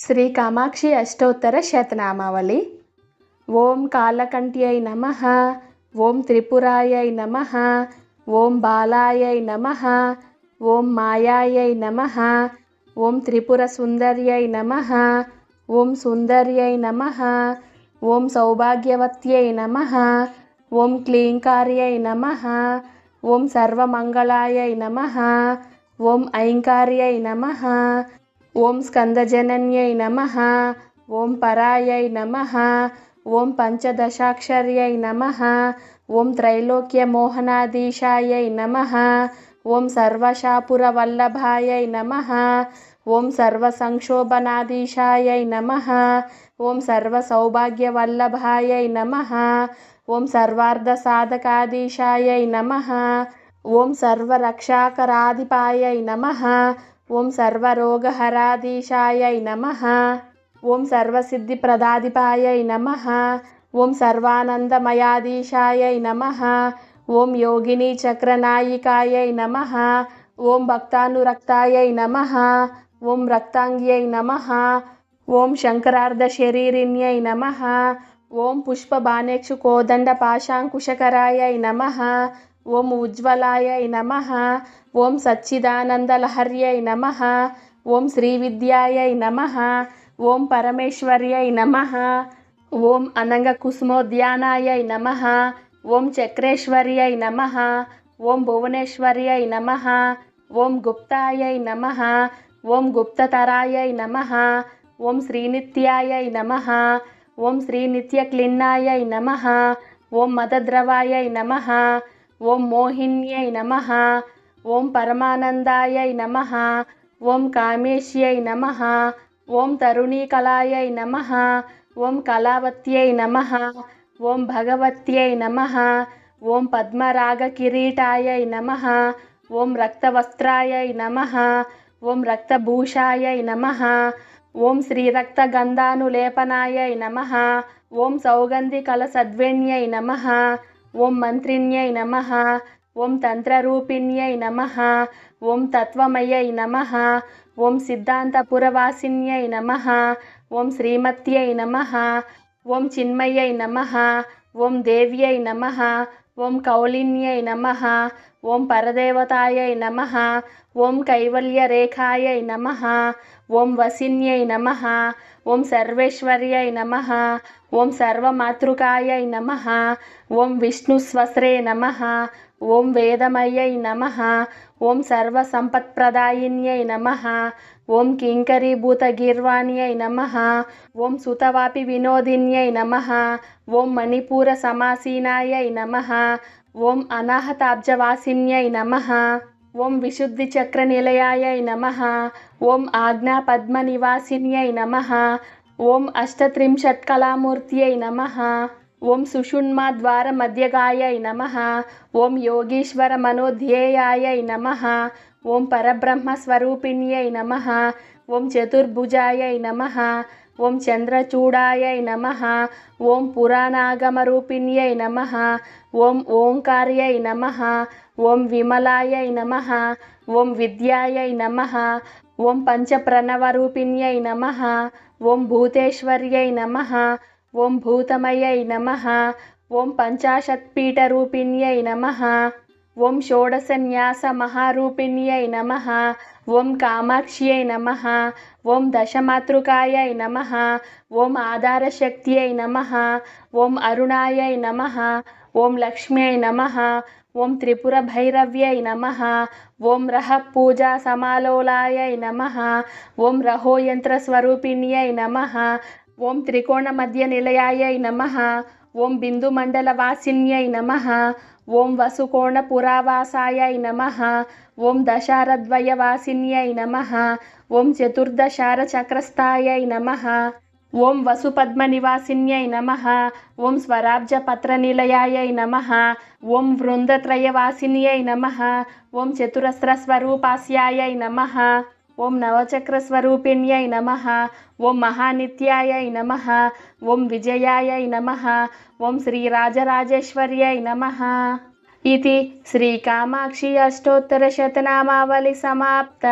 శ్రీ కామాక్షి అష్టోత్తర శతనామావళి. ఓం కాలకంఠ్యై నమ ఓం త్రిపురాయై నమ ఓం బాలాయై నమ ఓం మాయాయై నమ ఓం త్రిపుర సుందర్యై నమ ఓం సుందర్యై నమ ఓం సౌభాగ్యవత్యై నమ ఓం క్లీంకార్యై నమ ఓం సర్వమంగళాయై నమ. ఓం ఐంకార్యై నమ. ఓం స్కందజనన్యై నమ. ఓం పరాయై నమ. ఓం పంచదశాక్షర్యై నమ. ఓం త్రైలోక్యమోహనాధీశాయై నమ. ఓం సర్వశాపురవల్లభాయై నమ. ఓం సర్వసంక్షోభనాధీశాయై నమ. ఓం సర్వసౌభాగ్యవల్లభాయై నమ. ఓం సర్వార్ధసాధకాధీశాయై నమ. ఓం సర్వరక్షాకరాధిపాయ నమ. ఓం సర్వరోగహరాధీశాయ నమ. ఓం సర్వసిద్ధిప్రదాధిపాయై నమ. ఓం సర్వానందమయాధీశాయై నమ. ఓం యోగిని చక్రనాయికాయ నమ. ఓం భక్తానురక్తాయ నమ. ఓం రక్తాంగ్యై నమ. ఓం శంకరార్ధ శరీరిణ్యై నమ. ఓం పుష్పబాణేక్షు కోదండ పాశాంకుశకరాయ నమ ఓం ఉజ్వలాయ నమ ఓం సచ్చిదానందలహర్యై నమ ఓం శ్రీ విద్యాయ నమ ఓం పరమేశ్వర్యై నమ ఓం అనంగకుసుమోద్యానాయై నమ ఓం చక్రేశ్వర్యై నమ ఓం భువనేశ్వర్యై నమ ఓం గుప్తాయ నమ ఓం గుప్తతరాయ నమ ఓం శ్రీనిత్యాయ నమ ఓం శ్రీ నిత్య క్లిన్నాయై నమ ఓం మదద్రవాయై నమ ఓం మోహిన్యై నమ ఓం పరమానందాయై నమ ఓం కామేశ్యై నమ ఓం తరుణీకళాయై నమ ఓం కళావత్యై నమ ఓం భగవత్యై నమ ఓం పద్మరాగకిరీటాయై నమ ఓం రక్తవస్త్రాయై నమ ఓం రక్తభూషాయై నమ ఓం శ్రీరక్తగంధానులేపనాయై నమ. ఓం సౌగంధికలసద్వేణ్యై నమ. ఓం మంత్రిణ్యై నమ. ఓం తంత్రరూపిణ్యై నమ. ఓం తత్వమయ్యై నమ. ఓం సిద్ధాంతపురవాసిన్యై నమ. ఓం శ్రీమత్యై నమ. ఓం చిన్మయ్యై నమ. ఓం దేవ్యై నమ. ఓం కౌలిన్యై నమ. ఓం పరదేవతాయై నమ ఓం కైవల్యరేఖాయై నమ ఓం వసిన్యై నమ ఓం సర్వేశ్వర్యై నమ ఓం సర్వమాతృకాయై నమ ఓం విష్ణుస్వస్రే నమ ఓం వేదమయ్యై నమ ఓం సర్వసంపత్ప్రదాయిన్యై నమ ఓం కింకరీభూతగీర్వాణ్యై నమ ఓం సుతవాపి వినోదిన్యై నమ ఓం మణిపూర సమాసీనాయై నమ ఓం అనాహతాబ్జవాసిన్యై నమ. ఓం విశుద్ధి చక్ర నిలయాయై నమ. ఓం ఆజ్ఞా పద్మ నివాసిన్యై నమ. ఓం అష్టత్రింశత్కళామూర్త్యై నమ. ఓం సుషుణ్మాద్వారమధ్యగాయై నమ. ఓం యోగీశ్వర మనోధ్యేయాయై నమ. ఓం పరబ్రహ్మస్వరూపిణ్యై నమ. ఓం చతుర్భుజాయై నమ. ఓం చంద్రచూడాయై నమ. ఓం పురాణాగమరూపిణ్యై నమ. ఓం ఓంకార్యై నమ. ఓం విమలాయై నమ. ఓం విద్యాయై నమ. ఓం పంచప్రణవరూపిణ్యై నమ. ఓం భూతేశ్వర్యై నమ. ఓం భూతమయై నమ. ఓం పంచాశత్పీఠరూపిణ్యై నమ. ఓం షోడశన్యాస మహారూపిణ్యై నమ. ఓం కామాక్ష్యై నమ. ఓం దశమాతృకాయ నమ. ఓం ఆధారశక్త్యై నమ. ఓం అరుణాయ నమ. ఓం లక్ష్మ్యై నమ. ఓం త్రిపుర భైరవ్యై నమ. ఓం రహ పూజా సమాలోలాయ నమ. ఓం రహోయంత్ర స్వరూపిణ్యై నమ. ఓం త్రికోణ మధ్య నిలయాయ నమ. ఓం బిందుమండలవాసిన్యై నమ. ఓం వసుకోణపురావాసాయై నమ. ఓం దశారద్వయవాసిన్యై నమ. ఓం చతుర్దశారచక్రస్థాయై నమ. ఓం వసుపద్మనివాసిన్యై నమ. ఓం స్వరాబ్జపత్రనిలయాయై నమ. ఓం వృందత్రయవాసిన్యై నమ. ఓం చతురస్రస్వరూపాస్యాయై నమ. ఓం నవచక్రస్వరూపిణ్యై నమ ఓం మహానిత్యాయై నమ ఓం విజయాయై నమ ఓం శ్రీరాజరాజేశ్వర్యై నమ. ఇది శ్రీకామాక్షి అష్టోత్తరశతనామావళి సమాప్త.